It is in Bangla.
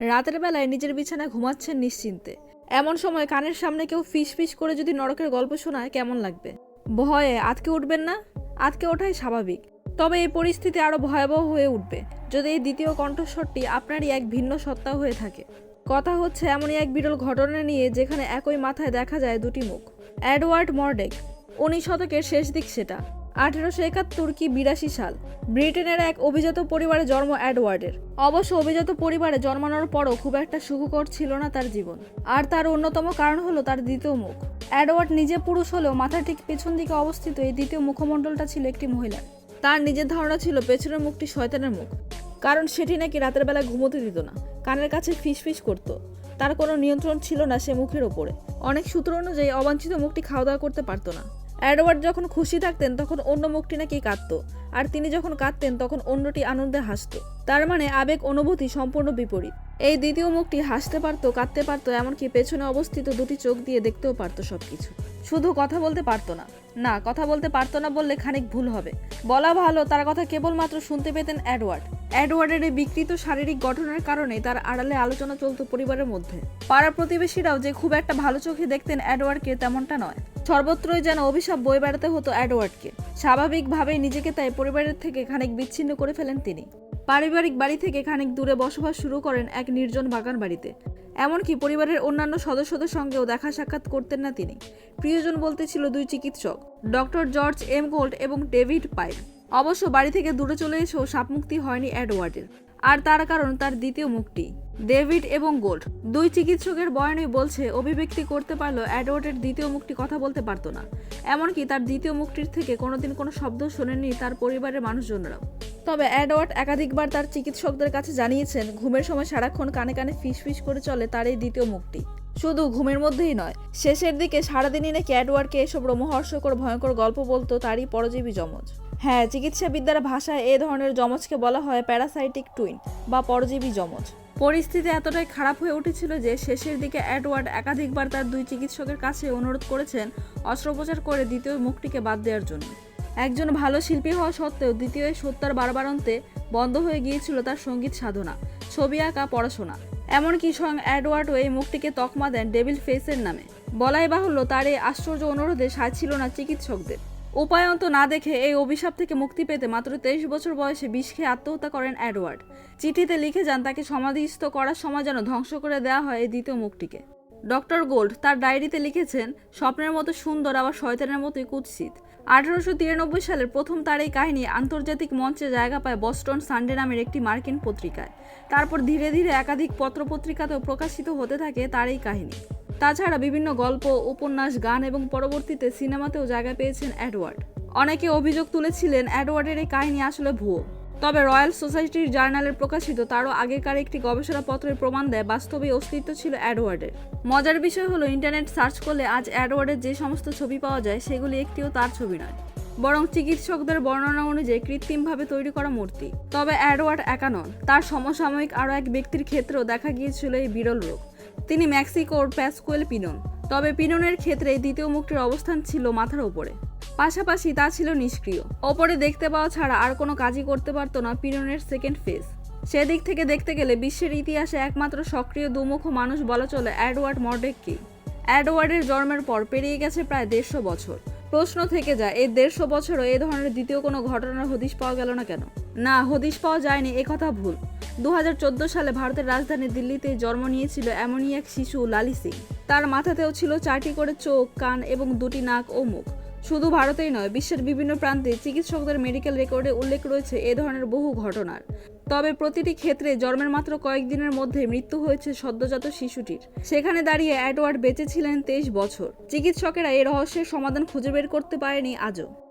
রাতের বেলায় নিজের বিছানায় ঘুমাচ্ছেন নিশ্চিন্তে। এমন সময় কানের সামনে কেউ ফিস ফিস করে যদি নরকের গল্প শোনায়, কেমন লাগবে? ভয়ে আতকে উঠবেন না? আতকে ওঠাই স্বাভাবিক। তবে এই পরিস্থিতি আরও ভয়াবহ হয়ে উঠবে। যদি এই দ্বিতীয় কণ্ঠস্বরটি আপনারই এক ভিন্ন সত্তা হয়ে থাকে। কথা হচ্ছে, এমনই এক বিরল ঘটনা নিয়ে যেখানে একই মাথায় দেখা যায় দুটি মুখ। Edward Mordake. উনিশ শতকের শেষ দিক সেটা। আঠেরোশো একাত্তর কি বিরাশি সাল, ব্রিটেনের এক অভিজাত পরিবারে জন্ম অ্যাডওয়ার্ডের অবশ্য অভিজাত পরিবারে জন্মানোর পরও খুব একটা সুখকর ছিল না তার জীবন। আর তার অন্যতম কারণ হলো তার দ্বিতীয় মুখ। অ্যাডওয়ার্ড নিজে পুরুষ হলেও মাথার ঠিক পেছন দিকে অবস্থিত এই দ্বিতীয় মুখমণ্ডলটা ছিল একটি মহিলা। তার নিজের ধারণা ছিল পেছনের মুখটি শয়তানের মুখ। কারণ সেটি নাকি রাতের বেলা ঘুমোতে দিত না, কানের কাছে ফিস ফিস করতো। তার কোনো নিয়ন্ত্রণ ছিল না সে মুখের ওপরে। অনেক সূত্র অনুযায়ী অবাঞ্ছিত মুখটি খাওয়া দাওয়া করতে পারতো না। অ্যাডওয়ার্ড যখন খুশি থাকতেন, তখন অন্য মুখটি নাকি কাঁদতো। আর তিনি যখন কাঁদতেন, তখন অন্যটি আনন্দে হাসত। তার মানে আবেগ, অনুভূতি সম্পূর্ণ বিপরীত। এই দ্বিতীয় মুখটি হাসতে পারতো, কাঁদতে পারতো, এমনকি পেছনে অবস্থিত দুটি চোখ দিয়ে দেখতেও পারতো সবকিছু। শুধু কথা বলতে পারতো না। না, কথা বলতে পারতো না বললে খানিক ভুল হবে। বলা ভালো, তার কথা কেবলমাত্র শুনতে পেতেন অ্যাডওয়ার্ড। অ্যাডওয়ার্ডের এই বিকৃত শারীরিক গঠনের কারণে তার আড়ালে আলোচনা চলত পরিবারের মধ্যে। পাড়া প্রতিবেশীরাও যে খুব একটা ভালো চোখে দেখতেন অ্যাডওয়ার্ডকে, তেমনটা নয়। সর্বত্রই যেন অভিশাপ বই বেড়াতে হতো অ্যাডওয়ার্ডকে। স্বাভাবিকভাবেই নিজেকে তাই পরিবারের থেকে খানিক বিচ্ছিন্ন করে ফেলেন তিনি। পারিবারিক বাড়ি থেকে খানিক দূরে বসবাস শুরু করেন এক নির্জন বাগান বাড়িতে। এমনকি পরিবারের অন্যান্য সদস্যদের সঙ্গেও দেখা সাক্ষাৎ করতেন না তিনি। প্রিয়জন বলতে ছিল দুই চিকিৎসক, ডক্টর জর্জ এম গোল্ড এবং ডেভিড পাইল। অবশ্য বাড়ি থেকে দূরে চলে এসেও সাপমুক্তি হয়নি অ্যাডওয়ার্ডের। আর তার কারণ তার দ্বিতীয় মুখটি। ডেভিড এবং গোল্ড। দুই চিকিৎসকের বয়ানই বলছে, অভিব্যক্তি করতে পারলেও অ্যাডওয়ার্ডের দ্বিতীয় মুখটি কথা বলতে পারতো না। এমনকি তার দ্বিতীয় মুখটির থেকে কোনোদিন কোনো শব্দ শোনেননি তার পরিবারের মানুষজনরাও। তবে অ্যাডওয়ার্ড একাধিকবার তার চিকিৎসকদের কাছে জানিয়েছেন, ঘুমের সময় সারাক্ষণ কানে কানে ফিস ফিস করে চলে তার এই দ্বিতীয় মুখটি। শুধু ঘুমের মধ্যেই নয়, শেষের দিকে সারাদিনই নাকি অ্যাডওয়ার্ডকে এসব রোমহর্ষকর, ভয়ঙ্কর গল্প বলতো তারই পরজীবী যমজ। হ্যাঁ চিকিৎসাবিদ্যার ভাষায় এ ধরনের যমজকে বলা হয় প্যারাসাইটিক টুইন বা পরজীবী যমজ। পরিস্থিতি এতটাই খারাপ হয়ে উঠেছিল যে শেষের দিকে অ্যাডওয়ার্ড একাধিকবার তার দুই চিকিৎসকের কাছে অনুরোধ করেছেন অস্ত্রোপচার করে দ্বিতীয় মুখটিকে বাদ দেওয়ার জন্য। একজন ভালো শিল্পী হওয়া সত্ত্বেও দ্বিতীয় সত্যার বারবারন্তে বন্ধ হয়ে গিয়েছিল তার সংগীত সাধনা, ছবি আঁকা, পড়াশোনা। এমনকি স্বয়ং অ্যাডওয়ার্ডও এই মুখটিকে তকমা দেন ডেভিল ফেসের নামে। বলাই বাহুল্য তার এই আশ্চর্য অনুরোধে সায় ছিল না চিকিৎসকদের। উপায়ন্ত না দেখে এই অভিশাপ থেকে মুক্তি পেতে মাত্র তেইশ বছর বয়সে বিষ খেয়ে আত্মহত্যা করেন অ্যাডওয়ার্ড চিঠিতে লিখে যান, তাকে সমাধিস্থ করার সময় যেন ধ্বংস করে দেওয়া হয় এই দ্বিতীয় মুখটিকে ডক্টর গোল্ড তার ডায়েরিতে লিখেছেন, স্বপ্নের মতো সুন্দর, আবার শয়তানের মতোই কুৎসিত। আঠারোশো তিরানব্বই সালের প্রথম তার এই কাহিনী আন্তর্জাতিক মঞ্চে জায়গা পায় বস্টন সানডে নামের একটি মার্কিন পত্রিকায়। তারপর ধীরে ধীরে একাধিক পত্রপত্রিকাতেও প্রকাশিত হতে থাকে তার এই কাহিনী। তাছাড়া বিভিন্ন গল্প, উপন্যাস, গান এবং পরবর্তীতে সিনেমাতেও জায়গা পেয়েছেন অ্যাডওয়ার্ড অনেকে অভিযোগ তুলেছিলেন অ্যাডওয়ার্ডের এই কাহিনী আসলে ভুয়ো। তবে রয়্যাল সোসাইটির জার্নালে প্রকাশিত তারও আগেকার একটি গবেষণাপত্রের প্রমাণ দেয় বাস্তবে অস্তিত্ব ছিল অ্যাডওয়ার্ডের মজার বিষয় হলো, ইন্টারনেট সার্চ করলে আজ অ্যাডওয়ার্ডের যে সমস্ত ছবি পাওয়া যায়, সেগুলি একটিও তার ছবি নয়। বরং চিকিৎসকদের বর্ণনা অনুযায়ী কৃত্রিমভাবে তৈরি করা মূর্তি। তবে অ্যাডওয়ার্ড একা নন, তার সমসাময়িক আরও এক ব্যক্তির ক্ষেত্রেও দেখা গিয়েছিল এই বিরল রোগ। তিনি মেক্সিকোর প্যাসকুয়েল পিনন। তবে পিননের ক্ষেত্রে দ্বিতীয় মুখটির অবস্থান ছিল মাথার ওপরে পাশাপাশি তা ছিল নিষ্ক্রিয়। ওপরে দেখতে পাওয়া ছাড়া আর কোনো কাজই করতে পারতো না পিননের সেকেন্ড ফেজ। সেদিক থেকে দেখতে গেলে বিশ্বের ইতিহাসে একমাত্র সক্রিয় দুমুখ মানুষ বলা চলে অ্যাডওয়ার্ড মর্ডেককেই অ্যাডওয়ার্ডের জন্মের পর পেরিয়ে গেছে প্রায় দেড়শো বছর। প্রশ্ন থেকে যায়, এই দেড়শো বছরও এ ধরনের দ্বিতীয় কোনো ঘটনার হদিশ পাওয়া গেল না কেন? না, হদিশ পাওয়া যায়নি একথা ভুল। দু হাজার চোদ্দ সালে ভারতের রাজধানী দিল্লিতে জন্ম নিয়েছিল এমনই এক শিশু, লালি সিং। তার মাথাতেও ছিল চারটি করে চোখ, কান এবং দুটি নাক ও মুখ। শুধু ভারতেই নয়, বিশ্বের বিভিন্ন প্রান্তে চিকিৎসকদের মেডিকেল রেকর্ডে উল্লেখ রয়েছে এ ধরনের বহু ঘটনার। তবে প্রতিটি ক্ষেত্রে জন্মের মাত্র কয়েকদিনের মধ্যে মৃত্যু হয়েছে সদ্যজাত শিশুটির। সেখানে দাঁড়িয়ে অ্যাডওয়ার্ড বেঁচে ছিলেন তেইশ বছর। চিকিৎসকেরা এই রহস্যের সমাধান খুঁজে বের করতে পারেনি আজও।